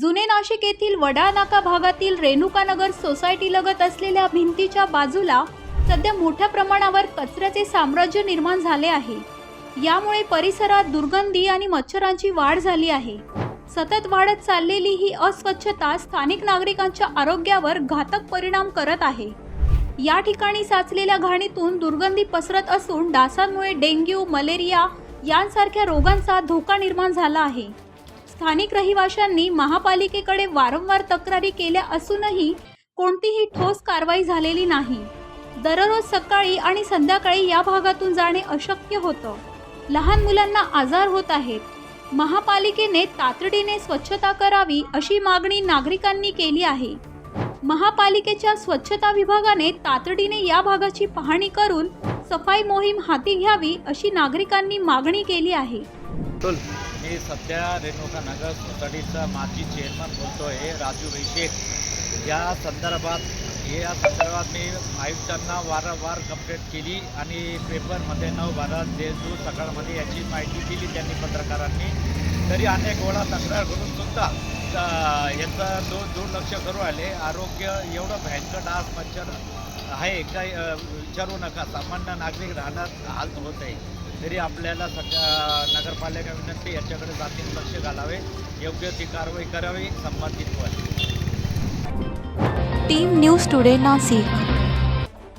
जुने नाशिक येथील वडाळ नाका भागातील रेणुकानगर सोसायटी लगत असलेल्या भिंतीच्या बाजूला सध्या मोठ्या प्रमाणावर कचऱ्याचे साम्राज्य निर्माण झाले आहे. यामुळे परिसरात दुर्गंधी आणि मच्छरांची वाढ झाली आहे. सतत वाढत चाललेली ही अस्वच्छता स्थानिक नागरिकांच्या आरोग्यावर घातक परिणाम करत आहे. या ठिकाणी साचलेल्या घाणीतून दुर्गंधी पसरत असून डासांमुळे डेंग्यू मलेरिया यांसारख्या रोगांचा धोका निर्माण झाला आहे. स्थानिक रहिवाशांनी महापालिकेकडे वारंवार तक्रारी केल्या असूनही कोणतीही ठोस कारवाई झालेली नाही. दररोज सकाळी आणि संध्याकाळी या भागातून जाणे अशक्य होतं. लहान मुलांना आजार होत आहेत. महापालिकेने तातडीने स्वच्छता करावी अशी मागणी नागरिकांनी केली आहे. महापालिकेच्या स्वच्छता विभागाने तातडीने या भागाची पाहणी करून सफाई मोहीम हाती घ्यावी अशी नागरिकांनी मागणी केली आहे. मी सध्या रेणुका नगर सोसायटीचा माजी चेअरमन बोलतो आहे राजू वैशेख या संदर्भात या संदर्भात मी आयुक्तांना वारंवार कंप्लेंट केली आणि पेपरमध्ये नऊ भारत देशदूत सकाळमध्ये याची माहिती दिली त्यांनी पत्रकारांनी तरी अनेक वेळा तक्रार करून सुद्धा याचं दु दुर्लक्ष करू आले आरोग्य एवढं भयंकर डास मच्छर आहे काही विचारू नका. सामान्य नागरिक राहण्यात हाल होत आहे. तरी आपल्याला सगळ्या नगरपालिका विनंती याच्याकडे जातीने लक्ष घालावे. योग्य ती कारवाई करावी संबंधित टीम न्यूज टुडे नाशिक